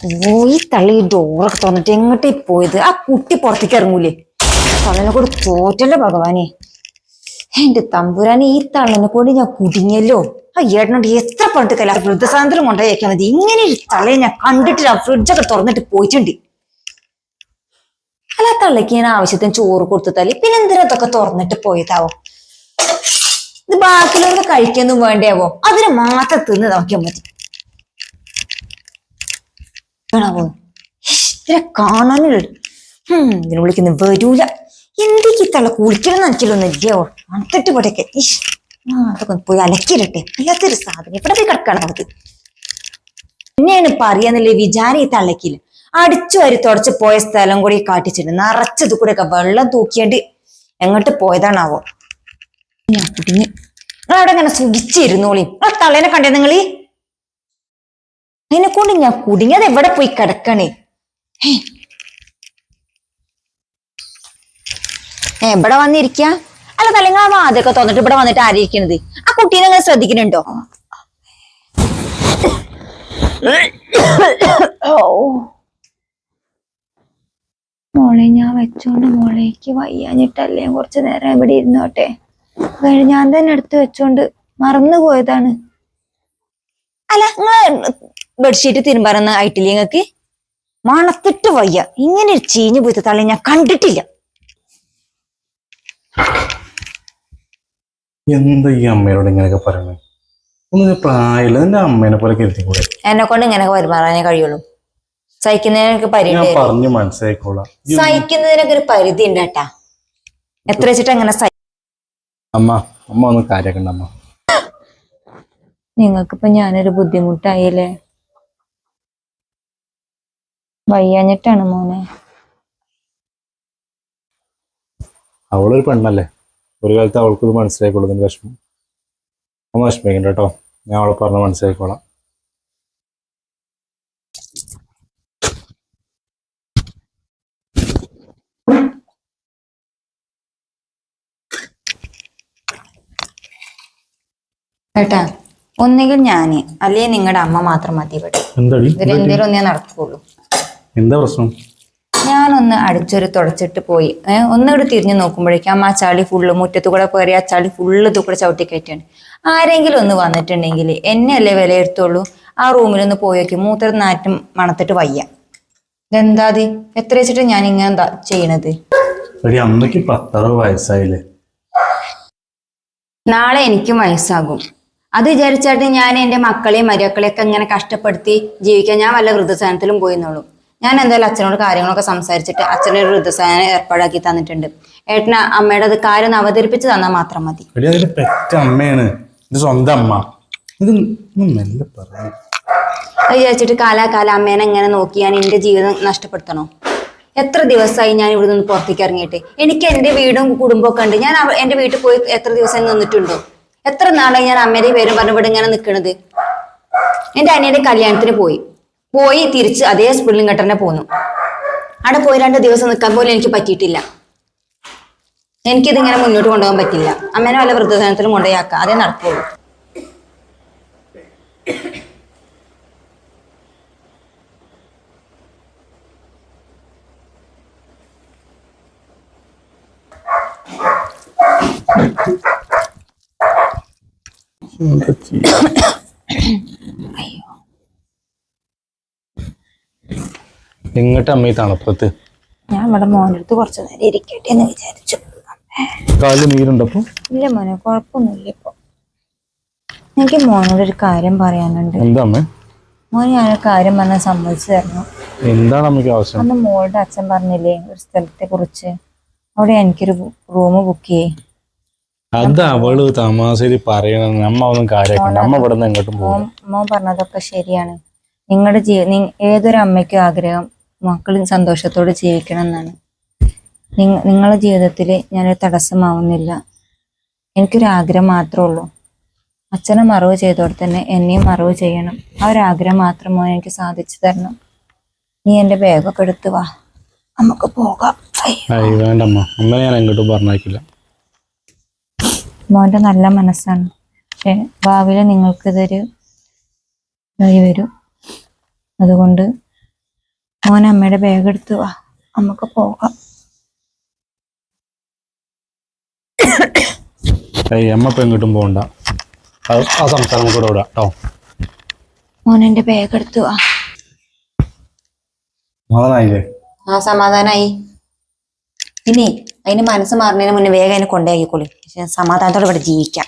പോയി തള്ളി ഡോറൊക്കെ തുറന്നിട്ട് എങ്ങോട്ടേ പോയത്? ആ കുട്ടി പുറത്തേക്ക് ഇറങ്ങൂലേ? തള്ളനെ കൂടെ തോറ്റല്ലോ ഭഗവാനെ. എന്റെ തമ്പുരാനെ ഈ തള്ളനെ കൊണ്ട് ഞാൻ കുടുങ്ങിയല്ലോ. ആ ഏട്ടനോട് എത്ര പണ്ട് കല വൃദ്ധസാന്തരം കൊണ്ടുപോയേക്കാൻ മതി. ഇങ്ങനെ ഒരു തള്ളയെ ഞാൻ കണ്ടിട്ടില്ല. ഫ്രിഡ്ജൊക്കെ തുറന്നിട്ട് പോയിട്ടുണ്ട്. അല്ല തള്ളയ്ക്ക് ഞാൻ ആവശ്യത്തിന് ചോറ് കൊടുത്തിട്ടാൽ പിന്നെ എന്തിനാ അതൊക്കെ തുറന്നിട്ട് പോയതാവോ? ഇത് ബാക്കിയുള്ളവർക്ക് കഴിക്കൊന്നും വേണ്ടയാവോ അതിന് മാത്രം തിന്ന് നോക്കിയാൽ മതി. കാണാവോ ഇതിനെ കാണാനുള്ള ഇതിനെ വിളിക്കുന്ന വരൂല. എന്തൊക്കെ തള്ള കുളിക്കണം നനച്ചിലൊന്നും ഇല്ലയോ അണത്തിട്ട് പോടെയൊക്കെ അതൊക്കെ പോയി അലക്കിരട്ടെ അല്ലാത്തൊരു സാധനം. ഇവിടെ പോയി കിടക്കണം നമുക്ക് പിന്നെയാണ് പറയാന്നുള്ള വിചാരം ഈ തള്ളക്കില്ല അടിച്ചു വരി തുടച്ച് പോയ സ്ഥലം കൂടി കാട്ടിച്ചിട്ട് നിറച്ചത് കൂടെ ഒക്കെ വെള്ളം തൂക്കിയാണ്ട് എങ്ങോട്ട് പോയതാണാവോ? ഞാൻ നിങ്ങളവിടെ അവിടെ ഇങ്ങനെ സുഖിച്ചിരുന്നോളി. ആ തള്ളേനെ കണ്ടേ നിങ്ങളീ? അതിനെ കൊണ്ട് ഞാൻ കുടുങ്ങിയത് എവിടെ പോയി കിടക്കണേ? ഇവിടെ വന്നിരിക്ക? അല്ല തലങ്ങ അതൊക്കെ വാതൊക്കെ തോന്നിട്ട് ഇവിടെ വന്നിട്ട് ആരിയിരിക്കണത്? ആ കുട്ടീനെ അങ്ങനെ ശ്രദ്ധിക്കുന്നുണ്ടോ മോളെ ഞാൻ വെച്ചോണ്ട് മോളേക്ക് വയ്യാഞ്ഞിട്ടല്ലേ കുറച്ചു നേരം ഇവിടെ ഇരുന്നോട്ടെ. ഞാൻ തന്നെ എടുത്ത് വെച്ചോണ്ട് മറന്നു പോയതാണ് അല്ല നിങ്ങൾ ബെഡ്ഷീറ്റ് തിരുമ്പാറൊന്നും ആയിട്ടില്ല. നിങ്ങക്ക് മണത്തിട്ട് വയ്യ. ഇങ്ങനെ ഒരു ചീഞ്ഞു പോയിട്ട് തള്ളി ഞാൻ കണ്ടിട്ടില്ല. എന്താ ഈ അമ്മയോട് ഇങ്ങനെയൊക്കെ പറയണേ? ഒന്നും പ്രായമില്ല. എന്റെ അമ്മേനെ പോലെ എന്നെ കൊണ്ട് ഇങ്ങനെ പെരുമാറാനേ കഴിയുള്ളൂ. സഹിക്കുന്നതിനൊക്കെ പരിധി ഞാൻ പറഞ്ഞു മനസ്സിലായിക്കോളാം. ഈ സഹിക്കുന്നതിനൊക്കെ ഒരു പരിധി ഉണ്ട് കേട്ടാ. എത്ര വെച്ചിട്ട് അങ്ങനെ അമ്മ അമ്മ ഒന്ന് കാര്യാക്കണ്ട അമ്മ. നിങ്ങൾക്കിപ്പോ ഞാനൊരു ബുദ്ധിമുട്ടായില്ലേ? വയ്യാഞ്ഞിട്ടാണ് മോനെ. അവളൊരു പെണ്ണല്ലേ? ഒരു കാലത്ത് അവൾക്ക് ഇത് മനസ്സിലായിക്കോളൂ ഇതിന്റെ വിഷമം. അമ്മ വിഷമിക്കണ്ട കേട്ടോ. ഞാൻ അവളെ പറഞ്ഞ് മനസ്സിലായിക്കോളാം. ഏട്ടാ ഒന്നുകിൽ ഞാൻ അല്ലെങ്കിൽ നിങ്ങളുടെ അമ്മ മാത്രം മതി ഇവിടെ. ഇതിലെന്തേലും ഒന്നേ നടക്കുള്ളൂ. എന്താ പ്രശ്നം? ഞാനൊന്ന് അടിച്ചൊരു തുടച്ചിട്ട് പോയി. ഏഹ് ഒന്നുകൂടി തിരിഞ്ഞു നോക്കുമ്പോഴേക്കും ആ ചളി ഫുള്ള് മുറ്റത്തു കൂടെ കയറി ആ ചളി ഫുള്ള് ഇതുകൂടെ ചവിട്ടി കയറ്റാണ് ആരെങ്കിലും ഒന്ന് വന്നിട്ടുണ്ടെങ്കിൽ എന്നെ അല്ലേ വിലയിരുത്തുള്ളൂ? ആ റൂമിലൊന്ന് പോയേക്ക് മൂത്ര നാറ്റും മണത്തിട്ട് വയ്യ. ഇതെന്താ എത്ര വെച്ചിട്ട് ഞാൻ ഇങ്ങനെ ചെയ്യണത്? എടി അമ്മയ്ക്ക് പത്തറുപത് വയസ്സായില്ലേ? നാളെ എനിക്കും വയസ്സാകും. അത് വിചാരിച്ചാട്ട് ഞാൻ എന്റെ മക്കളെയും മരുമക്കളെയൊക്കെ ഇങ്ങനെ കഷ്ടപ്പെടുത്തി ജീവിക്കാൻ ഞാൻ വല്ല വൃദ്ധസാനത്തിലും പോയിന്നുള്ളൂ ഞാൻ എന്തായാലും അച്ഛനോട് കാര്യങ്ങളൊക്കെ സംസാരിച്ചിട്ട് അച്ഛനെ ഒരു വൃദ്ധസാനം ഏർപ്പാടാക്കി തന്നിട്ടുണ്ട്. ഏട്ടന് അമ്മയുടെ അത് കാര്യം അവതരിപ്പിച്ച് തന്നാൽ മാത്രം മതി. പെറ്റ അമ്മയാണ്. ഇത് സ്വന്തം അമ്മ. ഇത് നല്ല അത് വിചാരിച്ചിട്ട് കാലാകാലം അമ്മേനെ എങ്ങനെ നോക്കി ഞാൻ എന്റെ ജീവിതം നഷ്ടപ്പെടുത്തണോ? എത്ര ദിവസമായി ഞാൻ ഇവിടെ നിന്ന് പുറത്തേക്ക് ഇറങ്ങിയിട്ട്? എനിക്ക് എന്റെ വീടും കുടുംബമൊക്കെ ഉണ്ട്. ഞാൻ എന്റെ എന്റെ വീട്ടിൽ പോയി എത്ര ദിവസം നിന്നിട്ടുണ്ടോ? എത്ര നാളായി ഞാൻ അമ്മേടെ പേരും പറഞ്ഞ് ഇവിടെ ഇങ്ങനെ നിൽക്കണത് എന്റെ അനിയന്റെ കല്യാണത്തിന് പോയി. പോയി തിരിച്ച് അതേ സ്പിള്ളിൽ കെട്ടന്നെ പോന്നു. അവിടെ പോയി രണ്ട് ദിവസം നിൽക്കാൻ പോലും എനിക്ക് പറ്റിയിട്ടില്ല. എനിക്കിതിങ്ങനെ മുന്നോട്ട് കൊണ്ടുപോകാൻ പറ്റില്ല. അമ്മേനെ വല്ല വൃദ്ധസനത്തിലും കൊണ്ടുപോയാക്കാം. അതേ നടക്കുള്ളൂ. എന്താ എങ്ങോട്ട് അമ്മ ഈ തണുപ്പത്ത്? ഞാൻ ഇവിടെ മോനടുത്ത് കുറച്ച് നേരം ഇരിക്കട്ടെ എന്ന് വിചാരിച്ചു കാലിൽ നീരുണ്ടപ്പോ ഇല്ല മോനെ കുഴപ്പമൊന്നുമില്ല ഇപ്പൊ. എനിക്ക് മോനോട് ഒരു കാര്യം പറയാനുണ്ട്. എന്താ അമ്മേ? മോൻ ഞാനൊരു കാര്യം പറഞ്ഞാൽ സമ്മതിച്ചു തരണം എന്താണ് അമ്മയ്ക്ക് ആവശ്യം? അന്ന് മോളുടെ അച്ഛൻ പറഞ്ഞില്ലേ ഒരു സ്ഥലത്തെ കുറിച്ച് അവിടെ എനിക്കൊരു റൂം ബുക്ക് ചെയ്യേ. അത് അവൾ തമാശയിൽ പറയണെന്ന് അമ്മ ഒന്നും കാര്യമാക്കണ്ട. അമ്മ ഇവിടെ നിന്ന് എങ്ങോട്ടും പോകും മോൻ മോൻ പറഞ്ഞതൊക്കെ ശരിയാണ്. നിങ്ങളുടെ ജീവ ഏതൊരു അമ്മയ്ക്കും ആഗ്രഹം മക്കളും സന്തോഷത്തോടെ ജീവിക്കണം എന്നാണ് നിങ്ങ നിങ്ങളുടെ ജീവിതത്തിൽ ഞാനൊരു തടസ്സമാവുന്നില്ല. എനിക്കൊരാഗ്രഹം മാത്രമേ ഉള്ളൂ. അച്ഛനെ മറവ് ചെയ്തോടെ തന്നെ എന്നെയും മറവ് ചെയ്യണം. ആ ഒരു ആഗ്രഹം മാത്രമോ എനിക്ക് സാധിച്ചു തരണം. നീ എന്റെ ബാഗൊക്കെ എടുത്ത് വാ. നമുക്ക് പോകാം. അയ്യോ. അയ്യ വേണ്ട അമ്മ ഞാൻ എങ്ങോട്ടും പറഞ്ഞേക്കില്ല മോന്റെ നല്ല മനസ്സാണ്. പക്ഷെ ഭാവിയിൽ നിങ്ങൾക്കിതൊരു വഴി വരും. അതുകൊണ്ട് മോൻ അമ്മയുടെ ബാഗ് എടുത്ത് വാ. നമുക്ക് പോകാം. അമ്മ ഇപ്പൊ എങ്ങോട്ടും പോകണ്ട. ആ സംസാരം കൂടെ വിടാം കേട്ടോ. മോൻ എന്റെ ബാഗ് എടുത്ത് വാ. ആ സമാധാനായി. പിന്നെ അതിന് മനസ്സ് മാറുന്നതിന് മുന്നേ വേഗം അതിനെ കൊണ്ടാക്കിക്കോളി പക്ഷെ സമാധാനത്തോടെ ഇവിടെ ജീവിക്കാം.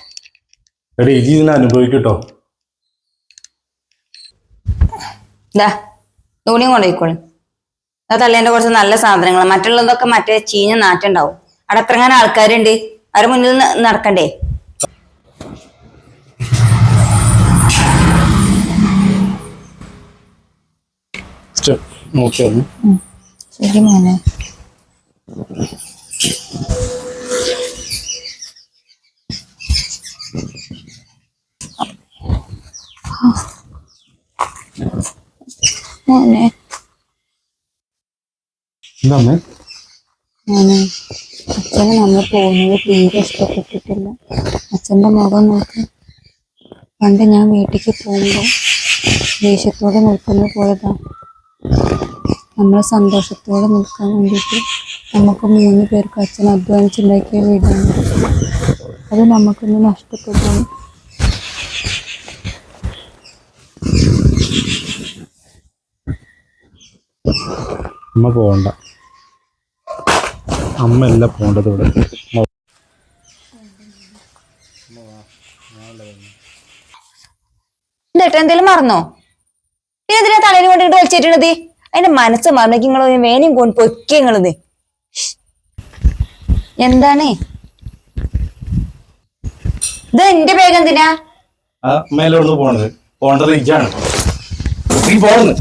എടി ഇജി ഇതിനെ അനുഭവിക്കട്ടോ. ഇതാ നൂലിയും കൊണ്ടുപോയിക്കോളി തള്ളേന്റെ കുറച്ച് നല്ല സാധനങ്ങൾ മറ്റുള്ളതൊക്കെ മറ്റേ ചീഞ്ഞ നാറ്റുണ്ടാവും. അവിടെ എത്രങ്ങനെ ആൾക്കാരുണ്ട്. അവരുടെ മുന്നിൽ നടക്കണ്ടേ? ശരി മോനെ. മോനെ. എന്താ അമ്മേ മോനെ അച്ഛന് നമ്മൾ പോകുന്നത് തീരെ ഇഷ്ടപ്പെട്ടിട്ടില്ല. അച്ഛന്റെ മുഖം നോക്കി. പണ്ട് ഞാൻ വീട്ടിലേക്ക് പോകുമ്പോൾ ദേഷ്യത്തോടെ നിൽക്കുന്ന പോയതാ നമ്മളെ സന്തോഷത്തോടെ നിൽക്കാൻ വേണ്ടിയിട്ട് നമുക്ക് മൂന്ന് പേർക്ക് അച്ഛൻ അധ്വാനിച്ചുണ്ടാക്കിയ വീടാണ്. അത് നമുക്കൊന്ന് നഷ്ടപ്പെട്ടു. അമ്മ പോകണ്ട അമ്മ അല്ല പോകേണ്ടത് ഇവിടെ. എന്നിട്ട് എന്തെങ്കിലും മറന്നോ? ഏതിനാ എന്തിനാ തലേനെ കൊണ്ടിട്ട് വലിച്ചിട്ടുള്ളത് അതിന്റെ മനസ്സ് മറന്നേക്ക് നിങ്ങൾ വേനയും കൊണ്ട് പൊക്കി നിങ്ങളത് എന്താണ്? ഇത് എന്റെ ബാഗ് എന്തിനാ ആ മേലെ ഒന്ന് പോണത്. പോണ്ടത് ഇജാണ് നീ പോണെന്ന്